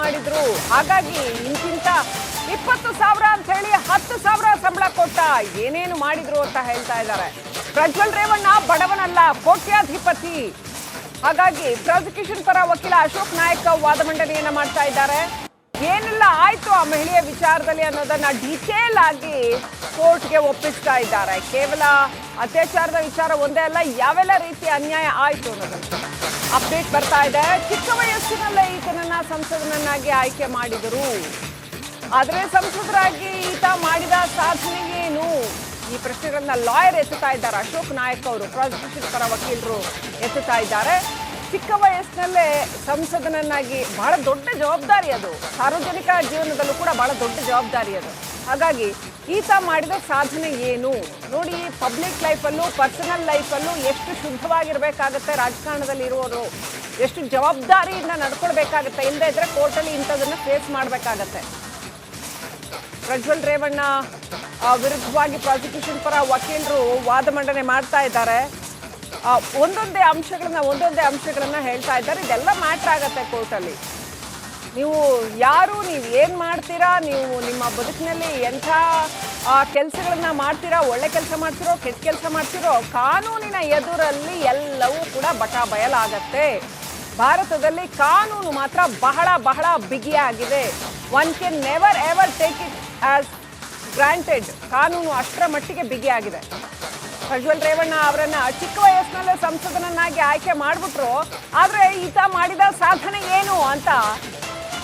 ಮಾಡಿದ್ರು. ಹಾಗಾಗಿ ಇಂತಿಂತ ಇಪ್ಪತ್ತು ಸಾವಿರ ಅಂತ ಹೇಳಿ ಹತ್ತು ಸಾವಿರ ಸಂಬಳ ಕೊಟ್ಟ ಏನೇನು ಮಾಡಿದ್ರು ಅಂತ ಹೇಳ್ತಾ ಇದ್ದಾರೆ. ಪ್ರಜ್ವಲ್ ರೇವಣ್ಣ ಬಡವನಲ್ಲ, ಕೋಟ್ಯಾಧಿಪತಿ. ಹಾಗಾಗಿ ಪ್ರಾಸಿಕ್ಯೂಷನ್ ಪರ ವಕೀಲ ಅಶೋಕ್ ನಾಯಕ್ ವಾದ ಮಂಡನೆಯನ್ನ ಮಾಡ್ತಾ ಇದ್ದಾರೆ. ಏನೆಲ್ಲ, ಆಯ್ತು ಆ ಮಹಿಳೆಯ ವಿಚಾರದಲ್ಲಿ ಅನ್ನೋದನ್ನ ಡೀಟೇಲ್ ಆಗಿ ಕೋರ್ಟ್ಗೆ ಒಪ್ಪಿಸ್ತಾ ಇದ್ದಾರೆ. ಕೇವಲ ಅತ್ಯಾಚಾರದ ವಿಚಾರ ಒಂದೇ ಅಲ್ಲ, ಯಾವೆಲ್ಲ ರೀತಿಯ ಅನ್ಯಾಯ ಆಯ್ತು ಅನ್ನೋದನ್ನ ಅಪ್ಡೇಟ್ ಬರ್ತಾ ಇದೆ. ಚಿಕ್ಕ ವಯಸ್ಸಿನಲ್ಲೇ ಈತನನ್ನ ಸಂಸದನನ್ನಾಗಿ ಆಯ್ಕೆ ಮಾಡಿದರು. ಆದರೆ ಸಂಸದರಾಗಿ ಈತ ಮಾಡಿದ ಸಾಧನೆ ಏನು? ಈ ಪ್ರಶ್ನೆಗಳನ್ನ ಲಾಯರ್ ಎತ್ತುತ್ತಾ ಇದ್ದಾರೆ. ಅಶೋಕ್ ನಾಯಕ್ ಅವರು, ಪ್ರಾಸಿಕ್ಯೂಷನ್ ಪರ ವಕೀಲರು ಎತ್ತುತ್ತಾ ಇದ್ದಾರೆ. ಚಿಕ್ಕ ವಯಸ್ಸಿನಲ್ಲೇ ಸಂಸದನನ್ನಾಗಿ ಬಹಳ ದೊಡ್ಡ ಜವಾಬ್ದಾರಿ ಅದು. ಸಾರ್ವಜನಿಕ ಜೀವನದಲ್ಲೂ ಕೂಡ ಬಹಳ ದೊಡ್ಡ ಜವಾಬ್ದಾರಿ ಅದು. ಹಾಗಾಗಿ ಈತ ಮಾಡಿದ ಸಾಧನೆ ಏನು? ನೋಡಿ ಪಬ್ಲಿಕ್ ಲೈಫಲ್ಲೂ ಪರ್ಸನಲ್ ಲೈಫಲ್ಲೂ ಎಷ್ಟು ಶುದ್ಧವಾಗಿರಬೇಕಾಗತ್ತೆ ರಾಜಕಾರಣದಲ್ಲಿ ಇರುವವರು ಎಷ್ಟು ಜವಾಬ್ದಾರಿಯಿಂದ ನಡ್ಕೊಳ್ಬೇಕಾಗತ್ತೆ? ಇಲ್ಲದೇ ಇದ್ರೆ ಕೋರ್ಟಲ್ಲಿ ಇಂಥದನ್ನ ಫೇಸ್ ಮಾಡಬೇಕಾಗತ್ತೆ. ಪ್ರಜ್ವಲ್ ರೇವಣ್ಣ ವಿರುದ್ಧವಾಗಿ ಪ್ರಾಸಿಕ್ಯೂಷನ್ ಪರ ವಕೀಲರು ವಾದ ಮಂಡನೆ ಮಾಡ್ತಾ ಇದ್ದಾರೆ. ಒಂದೊಂದೇ ಅಂಶಗಳನ್ನ ಒಂದೊಂದೇ ಅಂಶಗಳನ್ನ ಹೇಳ್ತಾ ಇದ್ದಾರೆ. ಇದೆಲ್ಲ ಮ್ಯಾಟ್ರ್ ಆಗತ್ತೆ ಕೋರ್ಟಲ್ಲಿ ನೀವು ಯಾರು, ನೀವು ಏನು ಮಾಡ್ತೀರಾ, ನೀವು ನಿಮ್ಮ ಬದುಕಿನಲ್ಲಿ ಎಂಥ ಕೆಲಸಗಳನ್ನ ಮಾಡ್ತೀರಾ, ಒಳ್ಳೆ ಕೆಲಸ ಮಾಡ್ತಿರೋ, ಕೆಟ್ಟ ಕೆಲಸ ಮಾಡ್ತಿರೋ, ಕಾನೂನಿನ ಎದುರಲ್ಲಿ ಎಲ್ಲವೂ ಕೂಡ ಬಟ ಬಯಲಾಗತ್ತೆ. ಭಾರತದಲ್ಲಿ ಕಾನೂನು ಮಾತ್ರ ಬಹಳ ಬಹಳ ಬಿಗಿಯಾಗಿದೆ one can never ever take it as granted ಕಾನೂನು ಅಷ್ಟರ ಮಟ್ಟಿಗೆ ಬಿಗಿಯಾಗಿದೆ ಪ್ರಜ್ವಲ್ ರೇವಣ್ಣ ಅವರನ್ನ ಚಿಕ್ಕ ವಯಸ್ಸಿನಲ್ಲೇ ಸಂಸದನನ್ನಾಗಿ ಆಯ್ಕೆ ಮಾಡಿಬಿಟ್ರು. ಆದ್ರೆ ಈತ ಮಾಡಿದ ಸಾಧನೆ ಏನು ಅಂತ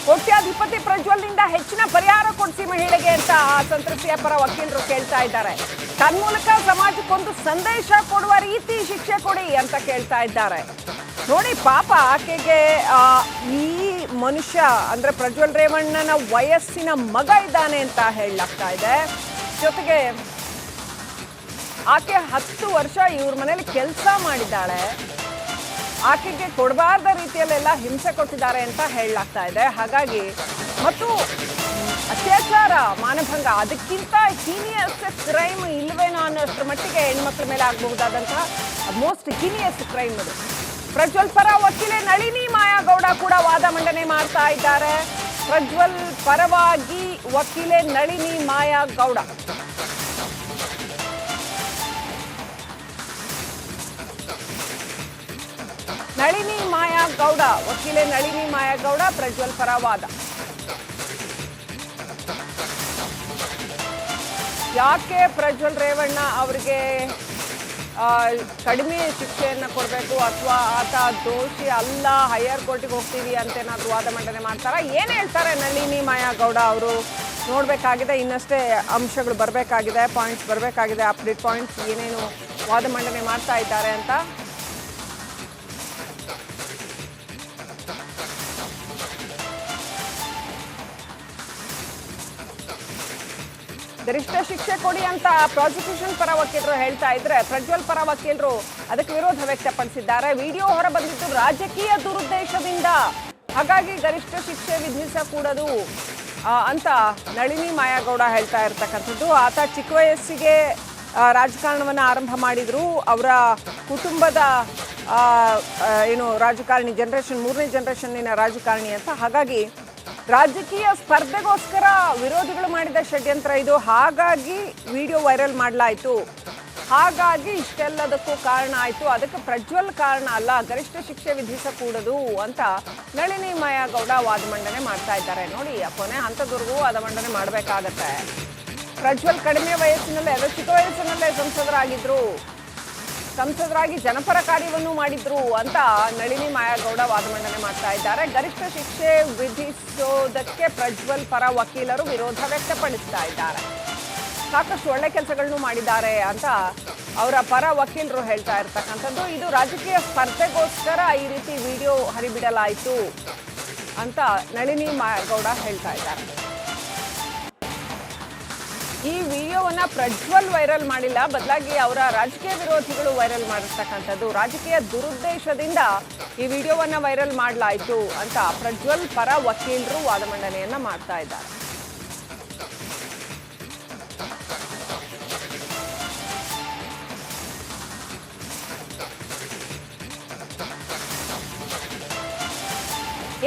ಕೋಟ್ಯಾಧಿಪತಿ ಪ್ರಜ್ವಲ್ನಿಂದ ಹೆಚ್ಚಿನ ಪರಿಹಾರ ಕೊಡಿಸಿ ಮಹಿಳೆಗೆ ಅಂತ ಆ ಸಂತ್ರಸ್ತೆಯ ಪರ ವಕೀಲರು ಕೇಳ್ತಾ ಇದ್ದಾರೆ. ತನ್ಮೂಲಕ ಸಮಾಜಕ್ಕೊಂದು ಸಂದೇಶ ಕೊಡುವ ರೀತಿ ಶಿಕ್ಷೆ ಕೊಡಿ ಅಂತ ಕೇಳ್ತಾ ಇದ್ದಾರೆ. ನೋಡಿ, ಪಾಪ ಆಕೆಗೆ ಈ ಮನುಷ್ಯ, ಅಂದ್ರೆ ಪ್ರಜ್ವಲ್ ರೇವಣ್ಣನ ವಯಸ್ಸಿನ ಮಗ ಇದ್ದಾನೆ ಅಂತ ಹೇಳಲಾಗ್ತಾ ಇದೆ. ಜೊತೆಗೆ ಆಕೆ ಹತ್ತು ವರ್ಷ ಇವ್ರ ಮನೇಲಿ ಕೆಲಸ ಮಾಡಿದ್ದಾಳೆ. ಆಕೆಗೆ ಕೊಡಬಾರ್ದ ರೀತಿಯಲ್ಲೆಲ್ಲ ಹಿಂಸೆ ಕೊಟ್ಟಿದ್ದಾರೆ ಅಂತ ಹೇಳಲಾಗ್ತಾ ಇದೆ. ಹಾಗಾಗಿ ಮತ್ತು ಅತ್ಯಾಚಾರ, ಮಾನಭಂಗ, ಅದಕ್ಕಿಂತ ಹೀನಿಯಸ್ ಕ್ರೈಮ್ ಇಲ್ಲವೇನೋ ಅನ್ನೋಷ್ಟರ ಮಟ್ಟಿಗೆ ಹೆಣ್ಮಕ್ಳ ಮೇಲೆ ಆಗಬಹುದಾದಂತಹ ಮೋಸ್ಟ್ ಹೀನಿಯಸ್ ಕ್ರೈಮ್ ಅದು. ಪ್ರಜ್ವಲ್ ಪರ ವಕೀಲೆ ನಳಿನಿ ಮಾಯಾಗೌಡ ಕೂಡ ವಾದ ಮಂಡನೆ ಮಾಡ್ತಾ ಇದ್ದಾರೆ. ಪ್ರಜ್ವಲ್ ಪರವಾಗಿ ವಕೀಲೆ ನಳಿನಿ ಮಾಯಾಗೌಡ. ನಳಿನಿ ಮಾಯಾಗೌಡ, ವಕೀಲೆ ನಳಿನಿ ಮಾಯಾಗೌಡ, ಪ್ರಜ್ವಲ್ ಪರ ವಾದ ಯಾಕೆ ಪ್ರಜ್ವಲ್ ರೇವಣ್ಣ ಅವರಿಗೆ ಕಡಿಮೆ ಶಿಕ್ಷೆಯನ್ನು ಕೊಡಬೇಕು ಅಥವಾ ಆತ ದೋಷಿ ಅಲ್ಲ ಹೈಯರ್ ಕೋರ್ಟಿಗೆ ಹೋಗ್ತೀವಿ ಅಂತ ಏನಾದ್ರು ವಾದ ಮಂಡನೆ ಮಾಡ್ತಾರಾ? ಏನು ಹೇಳ್ತಾರೆ ನಳಿನಿ ಮಾಯಾಗೌಡ ಅವರು? ನೋಡಬೇಕಾಗಿದೆ, ಇನ್ನಷ್ಟೇ ಅಂಶಗಳು ಬರಬೇಕಾಗಿದೆ ಪಾಯಿಂಟ್ಸ್ ಬರಬೇಕಾಗಿದೆ ಅಪ್ಡೇಟ್ ಪಾಯಿಂಟ್ಸ್ ಏನೇನು ವಾದ ಮಂಡನೆ ಮಾಡ್ತಾ ಇದ್ದಾರೆ ಅಂತ. ಗರಿಷ್ಠ ಶಿಕ್ಷೆ ಕೊಡಿ ಅಂತ ಪ್ರಾಸಿಕ್ಯೂಷನ್ ಪರ ವಕೀಲರು ಹೇಳ್ತಾ ಇದ್ರೆ, ಪ್ರಜ್ವಲ್ ಪರ ವಕೀಲರು ಅದಕ್ಕೆ ವಿರೋಧ ವ್ಯಕ್ತಪಡಿಸಿದ್ದಾರೆ. ವಿಡಿಯೋ ಹೊರ ಬಂದಿದ್ದು ರಾಜಕೀಯ ದುರುದ್ದೇಶದಿಂದ. ಹಾಗಾಗಿ ಗರಿಷ್ಠ ಶಿಕ್ಷೆ ವಿಧಿಸಕೂಡದು ಕೂಡದು ಅಂತ ನಳಿನಿ ಮಾಯಾಗೌಡ ಹೇಳ್ತಾ ಇರ್ತಕ್ಕಂಥದ್ದು. ಆತ ಚಿಕ್ಕ ವಯಸ್ಸಿಗೆ ರಾಜಕಾರಣವನ್ನು ಆರಂಭ ಮಾಡಿದ್ರು. ಅವರ ಕುಟುಂಬದ ಏನು ರಾಜಕಾರಣಿ ಜನರೇಷನ್ ಮೂರನೇ ಜನರೇಷನ್ನಿನ ರಾಜಕಾರಣಿ ಅಂತ. ಹಾಗಾಗಿ ರಾಜಕೀಯ ಸ್ಪರ್ಧೆಗೋಸ್ಕರ ವಿರೋಧಿಗಳು ಮಾಡಿದ ಷಡ್ಯಂತ್ರ ಇದು. ಹಾಗಾಗಿ ವಿಡಿಯೋ ವೈರಲ್ ಮಾಡಲಾಯಿತು. ಹಾಗಾಗಿ ಇಷ್ಟೆಲ್ಲದಕ್ಕೂ ಕಾರಣ ಆಯಿತು. ಅದಕ್ಕೆ ಪ್ರಜ್ವಲ್ ಕಾರಣ ಅಲ್ಲ, ಗರಿಷ್ಠ ಶಿಕ್ಷೆ ವಿಧಿಸಕೂಡದು ಅಂತ ನಳಿನಿ ಮಾಯಾಗೌಡ ವಾದ ಮಂಡನೆ ಮಾಡ್ತಾ ಇದ್ದಾರೆ. ನೋಡಿ ಕೊನೆ ಹಂತದವರೆಗೂ ವಾದ ಮಂಡನೆ ಮಾಡಬೇಕಾಗತ್ತೆ. ಪ್ರಜ್ವಲ್ ಕಡಿಮೆ ವಯಸ್ಸಿನಲ್ಲೇ ಅದು ಚಿಕ್ಕ ವಯಸ್ಸಿನಲ್ಲೇ ಸಂಸದರಾಗಿದ್ರು. ಸಂಸದರಾಗಿ ಜನಪರ ಕಾರ್ಯವನ್ನು ಮಾಡಿದ್ರು ಅಂತ ನಳಿನಿ ಮಾಯಾಗೌಡ ವಾದ ಮಂಡನೆ ಮಾಡ್ತಾ ಇದ್ದಾರೆ. ಗರಿಷ್ಠ ಶಿಕ್ಷೆ ವಿಧಿಸೋದಕ್ಕೆ ಪ್ರಜ್ವಲ್ ಪರ ವಕೀಲರು ವಿರೋಧ ವ್ಯಕ್ತಪಡಿಸ್ತಾ ಇದ್ದಾರೆ. ಸಾಕಷ್ಟು ಒಳ್ಳೆ ಕೆಲಸಗಳನ್ನು ಮಾಡಿದ್ದಾರೆ ಅಂತ ಅವರ ಪರ ವಕೀಲರು ಹೇಳ್ತಾ ಇರ್ತಕ್ಕಂಥದ್ದು. ಇದು ರಾಜಕೀಯ ಸ್ಪರ್ಧೆಗೋಸ್ಕರ ಈ ರೀತಿ ವಿಡಿಯೋ ಹರಿಬಿಡಲಾಯಿತು ಅಂತ ನಳಿನಿ ಮಾಯಾಗೌಡ ಹೇಳ್ತಾ ಇದ್ದಾರೆ. ಈ ವಿಡಿಯೋವನ್ನ ಪ್ರಜ್ವಲ್ ವೈರಲ್ ಮಾಡಿಲ್ಲ. ಬದಲಾಗಿ ಅವರ ರಾಜಕೀಯ ವಿರೋಧಿಗಳು ವೈರಲ್ ಮಾಡಿರ್ತಕ್ಕಂಥದ್ದು. ರಾಜಕೀಯ ದುರುದ್ದೇಶದಿಂದ ಈ ವಿಡಿಯೋವನ್ನ ವೈರಲ್ ಮಾಡಲಾಯಿತು ಅಂತ ಪ್ರಜ್ವಲ್ ಪರ ವಕೀಲರು ವಾದ ಮಂಡನೆಯನ್ನ ಮಾಡ್ತಾ ಇದ್ದಾರೆ.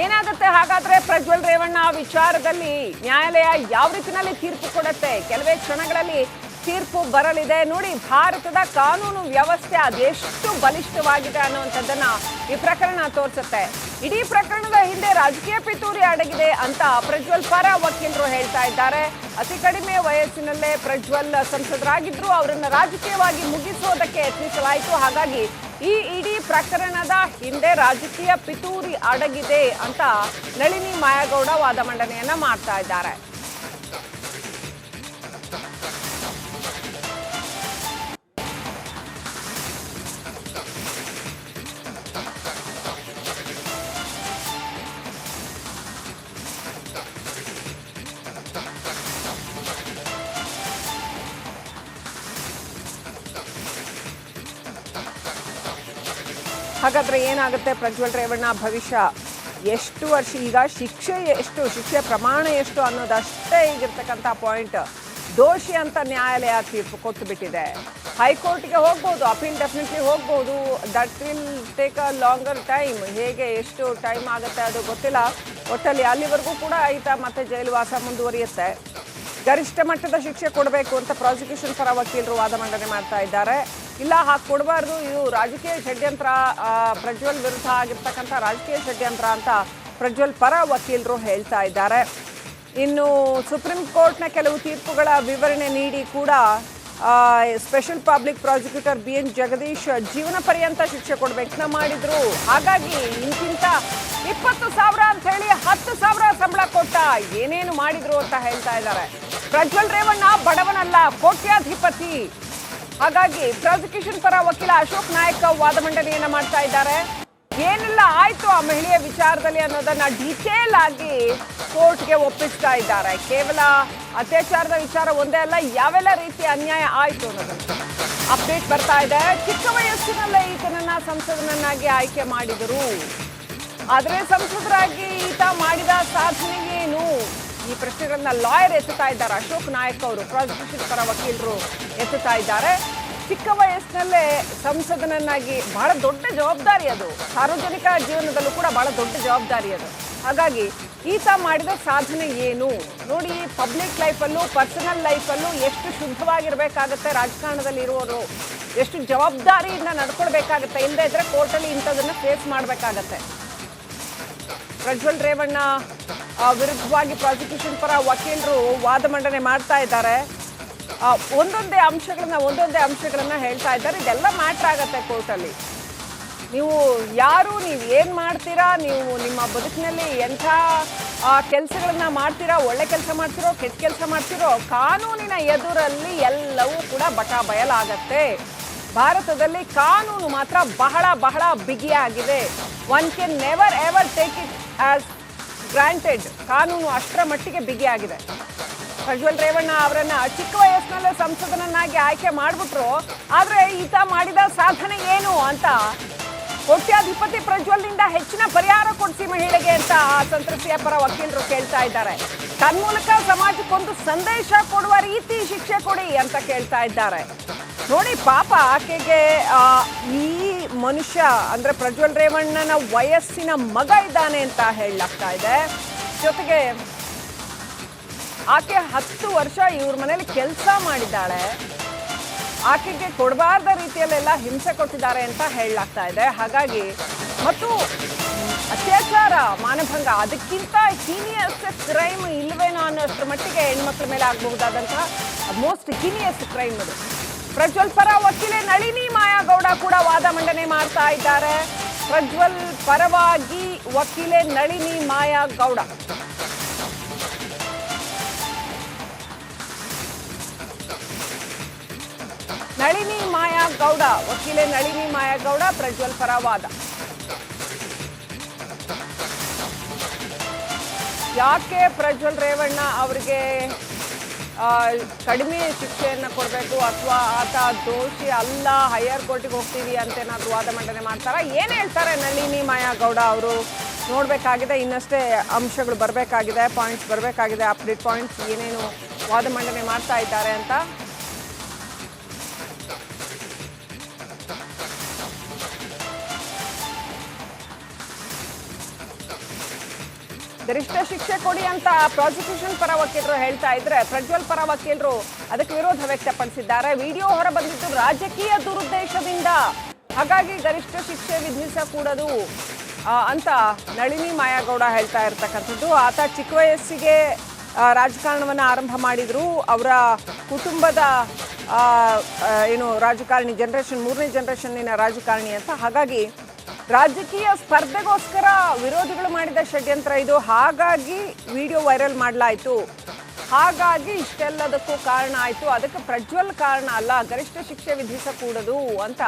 ಏನಾಗುತ್ತೆ? ಹಾಗಾದ್ರೆ ಪ್ರಜ್ವಲ್ ರೇವಣ್ಣ ವಿಚಾರದಲ್ಲಿ ನ್ಯಾಯಾಲಯ ಯಾವ ರೀತಿನಲ್ಲಿ ತೀರ್ಪು ಕೊಡುತ್ತೆ? ಕೆಲವೇ ಕ್ಷಣಗಳಲ್ಲಿ ತೀರ್ಪು ಬರಲಿದೆ. ನೋಡಿ, ಭಾರತದ ಕಾನೂನು ವ್ಯವಸ್ಥೆ ಅದೆಷ್ಟು ಬಲಿಷ್ಠವಾಗಿದೆ ಅನ್ನುವಂಥದ್ದನ್ನ ಈ ಪ್ರಕರಣ ತೋರಿಸುತ್ತೆ. ಇಡೀ ಪ್ರಕರಣದ ಹಿಂದೆ ರಾಜಕೀಯ ಪಿತೂರಿ ಅಡಗಿದೆ ಅಂತ ಪ್ರಜ್ವಲ್ ಪರ ವಕೀಲರು ಹೇಳ್ತಾ ಇದ್ದಾರೆ. ಅತಿ ಕಡಿಮೆ ವಯಸ್ಸಿನಲ್ಲೇ ಪ್ರಜ್ವಲ್ ಸಂಸದರಾಗಿದ್ರು. ಅವರನ್ನ ರಾಜಕೀಯವಾಗಿ ಮುಗಿಸೋದಕ್ಕೆ ಯತ್ನಿಸಲಾಯಿತು ಹಾಗಾಗಿ ಈ ಇಡೀ ಪ್ರಕರಣದ ಹಿಂದೆ ರಾಜಕೀಯ ಪಿತೂರಿ ಅಡಗಿದೆ ಅಂತ ನಳಿನಿ ಮಾಯಾಗೌಡ ವಾದ ಮಂಡನೆಯನ್ನ ಮಾಡ್ತಾ ಇದ್ದಾರೆ. ಹಾಗಾದ್ರೆ ಏನಾಗುತ್ತೆ ಪ್ರಜ್ವಲ್ ರೇವಣ್ಣ, ಭವಿಷ್ಯ ಎಷ್ಟು ವರ್ಷ, ಈಗ ಶಿಕ್ಷೆ ಎಷ್ಟು ಶಿಕ್ಷೆ ಪ್ರಮಾಣ ಎಷ್ಟು ಅನ್ನೋದಷ್ಟೇ ಈಗಿರ್ತಕ್ಕಂಥ ಪಾಯಿಂಟ್ ದೋಷಿ ಅಂತ ನ್ಯಾಯಾಲಯ ತೀರ್ಪು ಕೊಟ್ಟು ಬಿಟ್ಟಿದೆ ಹೈಕೋರ್ಟ್ಗೆ ಹೋಗ್ಬೋದು, ಅಪೀಲ್ ಡೆಫಿನೆಟ್ಲಿ ಹೋಗ್ಬೋದು. That will take a longer time ಹೇಗೆ ಎಷ್ಟು ಟೈಮ್ ಆಗುತ್ತೆ ಅದು ಗೊತ್ತಿಲ್ಲ. ಒಟ್ಟಲ್ಲಿ ಅಲ್ಲಿವರೆಗೂ ಕೂಡ ಈತ ಮತ್ತೆ ಜೈಲುವಾಸ ಮುಂದುವರಿಯುತ್ತೆ. ಗರಿಷ್ಠ ಮಟ್ಟದ ಶಿಕ್ಷೆ ಕೊಡಬೇಕು ಅಂತ ಪ್ರಾಸಿಕ್ಯೂಷನ್ ಪರ ವಕೀಲರು ವಾದ ಮಂಡನೆ ಮಾಡ್ತಾ ಇದ್ದಾರೆ. ಇಲ್ಲ, ಹಾಗೆ ಕೊಡಬಾರ್ದು. ಇದು ರಾಜಕೀಯ ಷಡ್ಯಂತ್ರ ಪ್ರಜ್ವಲ್ ವಿರುದ್ಧ ಆಗಿರ್ತಕ್ಕಂಥ ರಾಜಕೀಯ ಷಡ್ಯಂತ್ರ ಅಂತ ಪ್ರಜ್ವಲ್ ಪರ ವಕೀಲರು ಹೇಳ್ತಾ ಇದ್ದಾರೆ. ಇನ್ನು ಸುಪ್ರೀಂ ಕೋರ್ಟ್ನ ಕೆಲವು ತೀರ್ಪುಗಳ ವಿವರಣೆ ನೀಡಿ ಕೂಡ special public prosecutor B N Jagadish ಜೀವನ ಪರ್ಯಂತ ಶಿಕ್ಷೆ ಕೊಡಬೇಕು ಮಾಡಿದ್ರು. ಹಾಗಾಗಿ ಇಂತಿಂತ ಇಪ್ಪತ್ತು ಸಾವಿರ ಅಂತ ಹೇಳಿ ಹತ್ತು ಸಾವಿರ ಸಂಬಳ ಕೊಟ್ಟ ಏನೇನು ಮಾಡಿದ್ರು ಅಂತ ಹೇಳ್ತಾ ಇದ್ದಾರೆ. ಪ್ರಜ್ವಲ್ ರೇವಣ್ಣ ಬಡವನಲ್ಲ, ಕೋಟ್ಯಾಧಿಪತಿ. ಹಾಗಾಗಿ ಪ್ರಾಸಿಕ್ಯೂಷನ್ ಪರ ವಕೀಲ ಅಶೋಕ್ ನಾಯಕ್ ವಾದ ಮಂಡನೆಯನ್ನ ಮಾಡ್ತಾ ಇದ್ದಾರೆ. ಏನೆಲ್ಲ, ಆಯ್ತು ಆ ಮಹಿಳೆಯ ವಿಚಾರದಲ್ಲಿ ಅನ್ನೋದನ್ನ ಡೀಟೇಲ್ ಆಗಿ ಕೋರ್ಟ್ಗೆ ಒಪ್ಪಿಸ್ತಾ ಇದ್ದಾರೆ. ಕೇವಲ ಅತ್ಯಾಚಾರದ ವಿಚಾರ ಒಂದೇ ಅಲ್ಲ, ಯಾವೆಲ್ಲ ರೀತಿಯ ಅನ್ಯಾಯ ಆಯ್ತು ಅನ್ನೋದನ್ನ ಅಪ್ಡೇಟ್ ಬರ್ತಾ ಇದೆ. ಚಿಕ್ಕ ವಯಸ್ಸಿನಲ್ಲೇ ಈತನನ್ನ ಸಂಸದನನ್ನಾಗಿ ಆಯ್ಕೆ ಮಾಡಿದರು. ಆದರೆ ಸಂಸದರಾಗಿ ಈತ ಮಾಡಿದ ಸಾಧನೆಗೇನು ಈ ಪ್ರಶ್ನೆಗಳನ್ನ ಲಾಯರ್ ಎತ್ತುತ್ತಾ ಇದ್ದಾರೆ. ಅಶೋಕ್ ನಾಯಕ್ ಅವರು ಪ್ರಾಸಿಕ್ಯೂಷನ್ ಪರ ವಕೀಲರು ಎತ್ತುತ್ತಾ ಇದ್ದಾರೆ. ಚಿಕ್ಕ ವಯಸ್ಸಿನಲ್ಲೇ ಸಂಸದನನ್ನಾಗಿ ಬಹಳ ದೊಡ್ಡ ಜವಾಬ್ದಾರಿ ಅದು. ಸಾರ್ವಜನಿಕ ಜೀವನದಲ್ಲೂ ಕೂಡ ಬಹಳ ದೊಡ್ಡ ಜವಾಬ್ದಾರಿ ಅದು. ಹಾಗಾಗಿ ಈತ ಮಾಡಿದ ಸಾಧನೆ ಏನು? ನೋಡಿ, ಪಬ್ಲಿಕ್ ಲೈಫಲ್ಲೂ, ಪರ್ಸನಲ್ ಲೈಫಲ್ಲೂ ಎಷ್ಟು ಶುದ್ಧವಾಗಿರಬೇಕಾಗತ್ತೆ ರಾಜಕಾರಣದಲ್ಲಿ ಇರುವವರು ಎಷ್ಟು ಜವಾಬ್ದಾರಿಯಿಂದ ನಡ್ಕೊಳ್ಬೇಕಾಗತ್ತೆ. ಇಲ್ಲದೆ ಇದ್ರೆ ಕೋರ್ಟಲ್ಲಿ ಇಂಥದನ್ನ ಫೇಸ್ ಮಾಡಬೇಕಾಗತ್ತೆ. ಪ್ರಜ್ವಲ್ ರೇವಣ್ಣ ವಿರುದ್ಧವಾಗಿ ಪ್ರಾಸಿಕ್ಯೂಷನ್ ಪರ ವಕೀಲರು ವಾದ ಮಂಡನೆ ಮಾಡ್ತಾ ಇದ್ದಾರೆ. ಒಂದೊಂದೇ ಅಂಶಗಳನ್ನ ಒಂದೊಂದೇ ಅಂಶಗಳನ್ನ ಹೇಳ್ತಾ ಇದ್ದಾರೆ. ಇದೆಲ್ಲ ಮ್ಯಾಟ್ರ್ ಆಗತ್ತೆ ಕೋರ್ಟಲ್ಲಿ ನೀವು ಯಾರು, ನೀವು ಏನು ಮಾಡ್ತೀರಾ, ನೀವು ನಿಮ್ಮ ಬದುಕಿನಲ್ಲಿ ಎಂಥ ಕೆಲಸಗಳನ್ನ ಮಾಡ್ತೀರಾ, ಒಳ್ಳೆ ಕೆಲಸ ಮಾಡ್ತಿರೋ, ಕೆಟ್ಟ ಕೆಲಸ ಮಾಡ್ತಿರೋ, ಕಾನೂನಿನ ಎದುರಲ್ಲಿ ಎಲ್ಲವೂ ಕೂಡ ಬಟ ಬಯಲಾಗತ್ತೆ. ಭಾರತದಲ್ಲಿ ಕಾನೂನು ಮಾತ್ರ ಬಹಳ ಬಹಳ ಬಿಗಿಯಾಗಿದೆ one can never ever take it as granted ಕಾನೂನು ಅಷ್ಟರ ಮಟ್ಟಿಗೆ ಬಿಗಿಯಾಗಿದೆ ಪ್ರಜ್ವಲ್ ರೇವಣ್ಣ ಅವರನ್ನ ಚಿಕ್ಕ ವಯಸ್ಸಿನಲ್ಲೇ ಸಂಸದನನ್ನಾಗಿ ಆಯ್ಕೆ ಮಾಡಿಬಿಟ್ರು. ಆದ್ರೆ ಈತ ಮಾಡಿದ ಸಾಧನೆ ಏನು ಅಂತ ಕೋಟ್ಯಾಧಿಪತಿ ಪ್ರಜ್ವಲ್ನಿಂದ ಹೆಚ್ಚಿನ ಪರಿಹಾರ ಕೊಡಿಸಿ ಮಹಿಳೆಗೆ ಅಂತ ಆ ಸಂತ್ರಸ್ತೆಯ ಪರ ವಕೀಲರು ಕೇಳ್ತಾ ಇದ್ದಾರೆ. ತನ್ಮೂಲಕ ಸಮಾಜಕ್ಕೊಂದು ಸಂದೇಶ ಕೊಡುವ ರೀತಿ ಶಿಕ್ಷೆ ಕೊಡಿ ಅಂತ ಕೇಳ್ತಾ ಇದ್ದಾರೆ. ನೋಡಿ, ಪಾಪ ಆಕೆಗೆ ಈ ಮನುಷ್ಯ, ಅಂದ್ರೆ ಪ್ರಜ್ವಲ್ ರೇವಣ್ಣನ ವಯಸ್ಸಿನ ಮಗ ಇದ್ದಾನೆ ಅಂತ ಹೇಳಾಗ್ತಾ ಇದೆ. ಜೊತೆಗೆ ಆಕೆ ಹತ್ತು ವರ್ಷ ಇವ್ರ ಮನೇಲಿ ಕೆಲಸ ಮಾಡಿದ್ದಾಳೆ. ಆಕೆಗೆ ಕೊಡಬಾರ್ದ ರೀತಿಯಲ್ಲೆಲ್ಲ ಹಿಂಸೆ ಕೊಟ್ಟಿದ್ದಾರೆ ಅಂತ ಹೇಳಲಾಗ್ತಾ ಇದೆ. ಹಾಗಾಗಿ ಮತ್ತು ಅತ್ಯಾಚಾರ, ಮಾನಭಂಗ, ಅದಕ್ಕಿಂತ ಹೀನಿಯಸ್ ಕ್ರೈಮ್ ಇಲ್ವೇನೋ ಅನ್ನೋಷ್ಟರ ಮಟ್ಟಿಗೆ ಹೆಣ್ಮಕ್ಳ ಮೇಲೆ ಆಗಬಹುದಾದಂತಹ ಮೋಸ್ಟ್ ಹೀನಿಯಸ್ ಕ್ರೈಮ್ ಅದು. ಪ್ರಜ್ವಲ್ ಪರ ವಕೀಲೆ ನಳಿನಿ ಮಾಯಾಗೌಡ ಕೂಡ ವಾದ ಮಂಡನೆ ಮಾಡ್ತಾ ಇದ್ದಾರೆ. ಪ್ರಜ್ವಲ್ ಪರವಾಗಿ ವಕೀಲೆ ನಳಿನಿ ಮಾಯಾಗೌಡ. ನಳಿನಿ ಮಾಯಾಗೌಡ, ವಕೀಲೆ ನಳಿನಿ ಮಾಯಾಗೌಡ, ಪ್ರಜ್ವಲ್ ಪರ ವಾದ ಯಾಕೆ ಪ್ರಜ್ವಲ್ ರೇವಣ್ಣ ಅವರಿಗೆ ಕಡಿಮೆ ಶಿಕ್ಷೆಯನ್ನು ಕೊಡಬೇಕು ಅಥವಾ ಆತ ದೋಷಿ ಅಲ್ಲ ಹೈಯರ್ ಕೋರ್ಟಿಗೆ ಹೋಗ್ತೀವಿ ಅಂತ ಏನಾದ್ರು ವಾದ ಮಂಡನೆ ಮಾಡ್ತಾರಾ? ಏನು ಹೇಳ್ತಾರೆ ನಳಿನಿ ಮಾಯಾಗೌಡ ಅವರು? ನೋಡಬೇಕಾಗಿದೆ, ಇನ್ನಷ್ಟೇ ಅಂಶಗಳು ಬರಬೇಕಾಗಿದೆ ಪಾಯಿಂಟ್ಸ್ ಬರಬೇಕಾಗಿದೆ ಅಪ್ಡೇಟ್ ಪಾಯಿಂಟ್ಸ್ ಏನೇನು ವಾದ ಮಂಡನೆ ಮಾಡ್ತಾ ಇದ್ದಾರೆ ಅಂತ. ಗರಿಷ್ಠ ಶಿಕ್ಷೆ ಕೊಡಿ ಅಂತ ಪ್ರಾಸಿಕ್ಯೂಷನ್ ಪರ ವಕೀಲರು ಹೇಳ್ತಾ ಇದ್ರೆ, ಪ್ರಜ್ವಲ್ ಪರ ವಕೀಲರು ಅದಕ್ಕೆ ವಿರೋಧ ವ್ಯಕ್ತಪಡಿಸಿದ್ದಾರೆ. ವಿಡಿಯೋ ಹೊರ ಬಂದಿದ್ದು ರಾಜಕೀಯ ದುರುದ್ದೇಶದಿಂದ. ಹಾಗಾಗಿ ಗರಿಷ್ಠ ಶಿಕ್ಷೆ ವಿಧಿಸಕೂಡದು ಅಂತ ನಳಿನಿ ಮಾಯಾಗೌಡ ಹೇಳ್ತಾ ಇರ್ತಕ್ಕಂಥದ್ದು. ಆತ ಚಿಕ್ಕ ವಯಸ್ಸಿಗೆ ರಾಜಕಾರಣವನ್ನು ಆರಂಭ ಮಾಡಿದ್ರು. ಅವರ ಕುಟುಂಬದ ಏನು ರಾಜಕಾರಣಿ ಜನರೇಷನ್ ಮೂರನೇ ಜನರೇಷನ್ನಿನ ರಾಜಕಾರಣಿ ಅಂತ. ಹಾಗಾಗಿ ರಾಜಕೀಯ ಸ್ಪರ್ಧೆಗೋಸ್ಕರ ವಿರೋಧಿಗಳು ಮಾಡಿದ ಷಡ್ಯಂತ್ರ ಇದು. ಹಾಗಾಗಿ ವಿಡಿಯೋ ವೈರಲ್ ಮಾಡಲಾಯಿತು. ಹಾಗಾಗಿ ಇಷ್ಟೆಲ್ಲದಕ್ಕೂ ಕಾರಣ ಆಯಿತು. ಅದಕ್ಕೆ ಪ್ರಜ್ವಲ್ ಕಾರಣ ಅಲ್ಲ, ಗರಿಷ್ಠ ಶಿಕ್ಷೆ ವಿಧಿಸಕೂಡದು ಅಂತ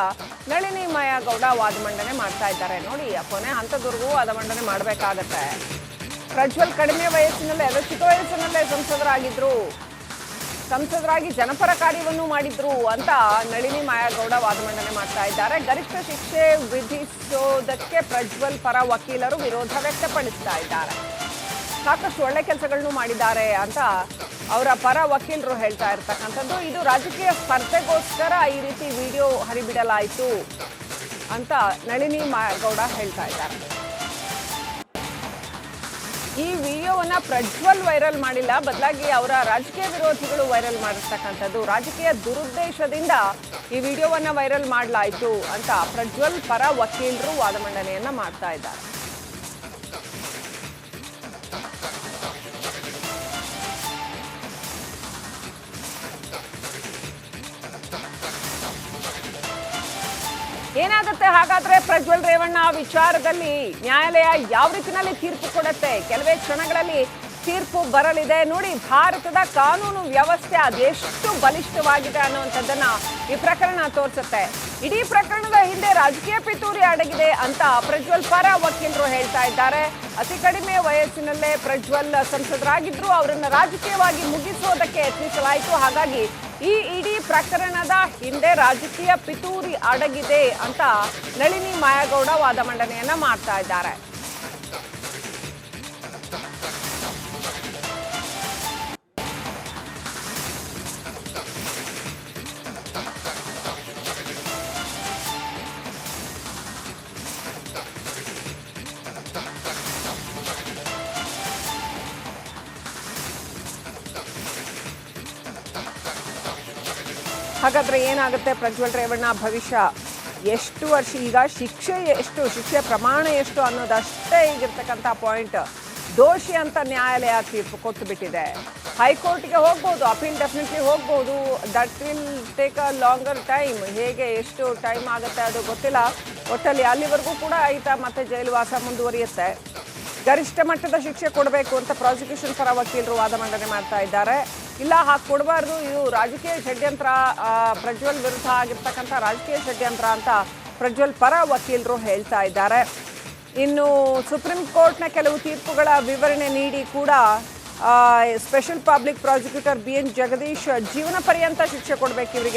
ನಳಿನಿ ಮಾಯಾಗೌಡ ವಾದ ಮಂಡನೆ ಮಾಡ್ತಾ ಇದ್ದಾರೆ. ನೋಡಿ ಕೊನೆ ಹಂತದವರೆಗೂ ವಾದ ಮಂಡನೆ ಮಾಡಬೇಕಾಗತ್ತೆ. ಪ್ರಜ್ವಲ್ ಕಡಿಮೆ ವಯಸ್ಸಿನಲ್ಲೇ ಅದು ಚಿಕ್ಕ ವಯಸ್ಸಿನಲ್ಲೇ ಸಂಸದರಾಗಿದ್ರು. ಸಂಸದರಾಗಿ ಜನಪರ ಕಾರ್ಯವನ್ನು ಮಾಡಿದ್ರು ಅಂತ ನಳಿನಿ ಮಾಯಾಗೌಡ ವಾದ ಮಂಡನೆ ಮಾಡ್ತಾ ಇದ್ದಾರೆ. ಗರಿಷ್ಠ ಶಿಕ್ಷೆ ವಿಧಿಸೋದಕ್ಕೆ ಪ್ರಜ್ವಲ್ ಪರ ವಕೀಲರು ವಿರೋಧ ವ್ಯಕ್ತಪಡಿಸ್ತಾ ಇದ್ದಾರೆ. ಸಾಕಷ್ಟು ಒಳ್ಳೆ ಕೆಲಸಗಳನ್ನು ಮಾಡಿದ್ದಾರೆ ಅಂತ ಅವರ ಪರ ವಕೀಲರು ಹೇಳ್ತಾ ಇರ್ತಕ್ಕಂಥದ್ದು. ಇದು ರಾಜಕೀಯ ಸ್ಪರ್ಧೆಗೋಸ್ಕರ ಈ ರೀತಿ ವಿಡಿಯೋ ಹರಿಬಿಡಲಾಯಿತು ಅಂತ ನಳಿನಿ ಮಾಯಾಗೌಡ ಹೇಳ್ತಾ ಇದ್ದಾರೆ. ಈ ವಿಡಿಯೋವನ್ನ ಪ್ರಜ್ವಲ್ ವೈರಲ್ ಮಾಡಿಲ್ಲ. ಬದಲಾಗಿ ಅವರ ರಾಜಕೀಯ ವಿರೋಧಿಗಳು ವೈರಲ್ ಮಾಡಿರ್ತಕ್ಕಂಥದ್ದು. ರಾಜಕೀಯ ದುರುದ್ದೇಶದಿಂದ ಈ ವಿಡಿಯೋವನ್ನ ವೈರಲ್ ಮಾಡಲಾಯಿತು ಅಂತ ಪ್ರಜ್ವಲ್ ಪರ ವಕೀಲರು ವಾದ ಮಂಡನೆಯನ್ನ ಮಾಡ್ತಾ ಇದ್ದಾರೆ. ಏನಾಗುತ್ತೆ? ಹಾಗಾದ್ರೆ ಪ್ರಜ್ವಲ್ ರೇವಣ್ಣ ವಿಚಾರದಲ್ಲಿ ನ್ಯಾಯಾಲಯ ಯಾವ ರೀತಿನಲ್ಲಿ ತೀರ್ಪು ಕೊಡುತ್ತೆ? ಕೆಲವೇ ಕ್ಷಣಗಳಲ್ಲಿ ತೀರ್ಪು ಬರಲಿದೆ. ನೋಡಿ, ಭಾರತದ ಕಾನೂನು ವ್ಯವಸ್ಥೆ ಅದೆಷ್ಟು ಬಲಿಷ್ಠವಾಗಿದೆ ಅನ್ನುವಂಥದ್ದನ್ನ ಈ ಪ್ರಕರಣ ತೋರಿಸುತ್ತೆ. ಇಡೀ ಪ್ರಕರಣದ ಹಿಂದೆ ರಾಜಕೀಯ ಪಿತೂರಿ ಅಡಗಿದೆ ಅಂತ ಪ್ರಜ್ವಲ್ ಪರ ವಕೀಲರು ಹೇಳ್ತಾ ಇದ್ದಾರೆ. ಅತಿ ಕಡಿಮೆ ವಯಸ್ಸಿನಲ್ಲೇ ಪ್ರಜ್ವಲ್ ಸಂಸದರಾಗಿದ್ರು. ಅವರನ್ನು ರಾಜಕೀಯವಾಗಿ ಮುಗಿಸುವುದಕ್ಕೆ ಯತ್ನಿಸಲಾಯಿತು. ಹಾಗಾಗಿ ಈ ಇಡೀ ಪ್ರಕರಣದ ಹಿಂದೆ ರಾಜಕೀಯ ಪಿತೂರಿ ಅಡಗಿದೆ ಅಂತ ನಳಿನಿ ಮಾಯಾಗೌಡ ವಾದ ಮಂಡನೆಯನ್ನ ಮಾಡ್ತಾ ಇದ್ದಾರೆ. ಹಾಗಾದ್ರೆ ಏನಾಗುತ್ತೆ ಪ್ರಜ್ವಲ್ ರೇವಣ್ಣ, ಭವಿಷ್ಯ ಎಷ್ಟು ವರ್ಷ, ಈಗ ಶಿಕ್ಷೆ ಎಷ್ಟು ಶಿಕ್ಷೆ ಪ್ರಮಾಣ ಎಷ್ಟು ಅನ್ನೋದಷ್ಟೇ ಈಗಿರ್ತಕ್ಕಂಥ ಪಾಯಿಂಟ್ ದೋಷಿ ಅಂತ ನ್ಯಾಯಾಲಯ ತೀರ್ಪು ಕೊಟ್ಟು ಬಿಟ್ಟಿದೆ. ಹೈಕೋರ್ಟ್ಗೆ ಹೋಗ್ಬೋದು ಅಪೀಲ್ ಡೆಫಿನೆಟ್ಲಿ ಹೋಗ್ಬೋದು. That will take a longer time ಹೇಗೆ ಎಷ್ಟು ಟೈಮ್ ಆಗುತ್ತೆ ಅದು ಗೊತ್ತಿಲ್ಲ. ಒಟ್ಟಲ್ಲಿ ಅಲ್ಲಿವರೆಗೂ ಕೂಡ ಈತ ಮತ್ತೆ ಜೈಲುವಾಸ ಮುಂದುವರಿಯುತ್ತೆ. ಗರಿಷ್ಠ ಮಟ್ಟದ ಶಿಕ್ಷೆ ಕೊಡಬೇಕು ಅಂತ ಪ್ರಾಸಿಕ್ಯೂಷನ್ ಪರ ವಕೀಲರು ವಾದ ಮಂಡನೆ ಮಾಡ್ತಾ ಇದ್ದಾರೆ. ಇಲ್ಲ ಹಾಗೆ ಕೊಡಬಾರ್ದು. ಇದು ರಾಜಕೀಯ ಷಡ್ಯಂತ್ರ ಪ್ರಜ್ವಲ್ ವಿರುದ್ಧ ಆಗಿರ್ತಕ್ಕಂಥ ರಾಜಕೀಯ ಷಡ್ಯಂತ್ರ ಅಂತ ಪ್ರಜ್ವಲ್ ಪರ ವಕೀಲರು ಹೇಳ್ತಾ ಇದ್ದಾರೆ. ಇನ್ನು ಸುಪ್ರೀಂ ಕೋರ್ಟ್ನ ಕೆಲವು ತೀರ್ಪುಗಳ ವಿವರಣೆ ನೀಡಿ ಕೂಡ special public prosecutor B N Jagadish ಜೀವನ ಪರ್ಯಂತ ಶಿಕ್ಷೆ ಕೊಡಬೇಕು ಇವರಿಗೆ.